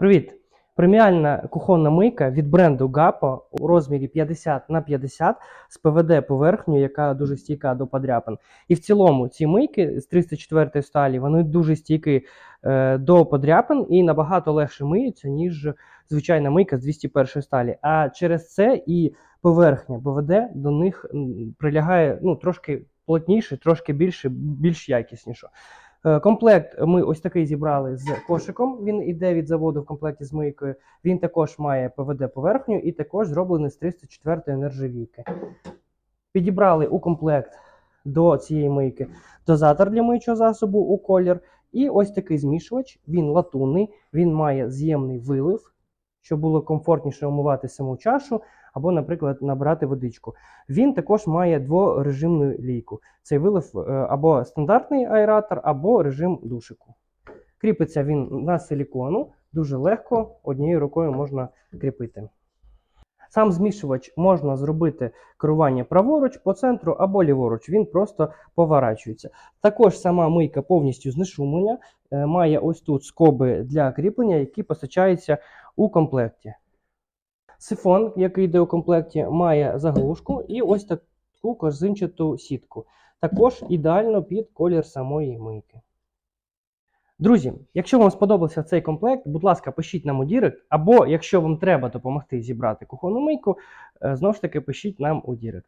Привіт! Преміальна кухонна мийка від бренду Gapo у розмірі 50 на 50 з ПВД поверхнею, яка дуже стійка до подряпин. І в цілому ці мийки з 304 сталі вони дуже стійкі е, до подряпин і набагато легше миються, ніж звичайна мийка з 201 сталі. А через це і поверхня ПВД до них прилягає ну, трошки плотніше, трошки більше, більш якісніше. Е, Комплект ми ось такий зібрали з кошиком. Він іде від заводу в комплекті з мийкою. Він також має ПВД поверхню і також зроблений з 304 нержавійки. Підібрали у комплект до цієї мийки дозатор для миючого засобу у колір. І ось такий змішувач. Він латунний, він має з'ємний вилив, щоб було комфортніше омивати саму чашу, або, наприклад, набрати водичку. Він також має дворежимну лійку. Цей вилив е, або стандартний аератор, або режим душику. Кріпиться він на силікону, дуже легко, однією рукою можна кріпити. Сам змішувач можна зробити керування праворуч, по центру або ліворуч, він просто поворачується. Також сама мийка повністю знешумлення, е, має ось тут скоби для кріплення, які постачаються у комплекті. Сифон, який йде у комплекті, має заглушку і ось таку корзинчату сітку. Також ідеально під колір самої мийки. Друзі, якщо вам сподобався цей комплект, будь ласка, пишіть нам у Дірект, або якщо вам треба допомогти зібрати кухонну мийку, е, знову ж таки пишіть нам у Дірект.